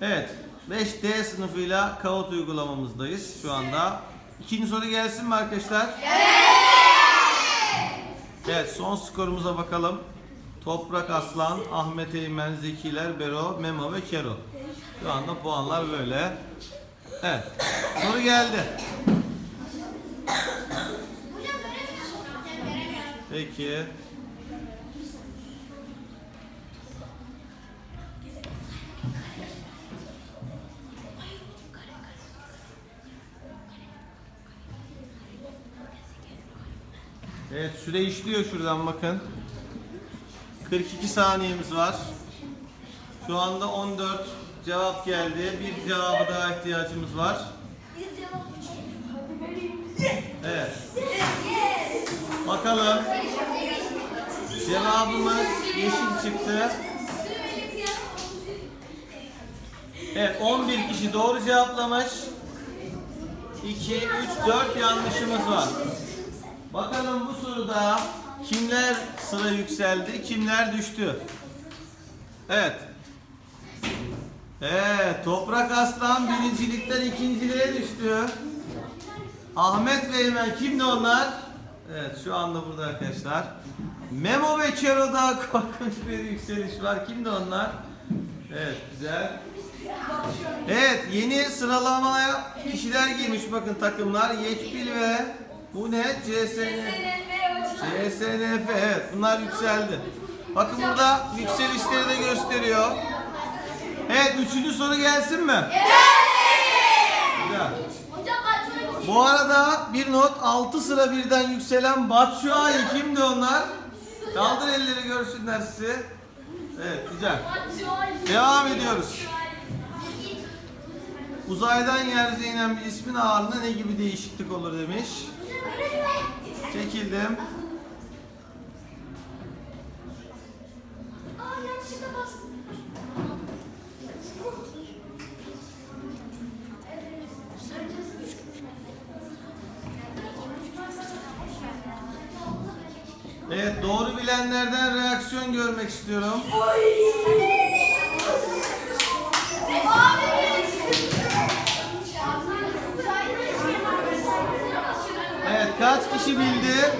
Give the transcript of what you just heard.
Evet. 5D sınıfıyla kağıt uygulamamızdayız şu anda. İkinci soru gelsin mi arkadaşlar? Evet son skorumuza bakalım. Toprak Aslan, Ahmet Eymen, Zekiler, Bero, Memo ve Kero. Şu anda puanlar böyle. Evet. Soru geldi. Peki. Evet süre işliyor şuradan bakın. 42 saniyemiz var. Şu anda 14 cevap geldi. Bir cevaba daha ihtiyacımız var. Evet. Bakalım. Cevabımız yeşil çıktı. Evet 11 kişi doğru cevaplamış. 2, 3, 4 yanlışımız var. Bakalım bu soruda kimler sıra yükseldi, kimler düştü? Evet. Evet, Toprak Aslan birincilikten ikinciliğe düştü. Ahmet ve Eymen kimdi onlar? Evet, şu anda burada arkadaşlar. Memo ve Kero'da korkunç bir yükseliş var. Kimdi onlar? Evet, güzel. Evet, yeni sıralamaya kişiler girmiş bakın takımlar. Yeşbil ve bu ne? CSN. CSNF evet bunlar yükseldi. Bakın burada yükselişleri de gösteriyor. Evet üçüncü soru gelsin mi? Güzel. Bu arada bir not 6 sıra birden yükselen Batshuayi kimdi onlar? Kaldır elleri görsünler sizi. Evet güzel. Devam ediyoruz. Uzaydan yeryüzüne inen bir ismin ağırlığında ne gibi değişiklik olur demiş. Çekildim. Evet doğru bilenlerden reaksiyon görmek istiyorum. Evet kaç kişi bildi?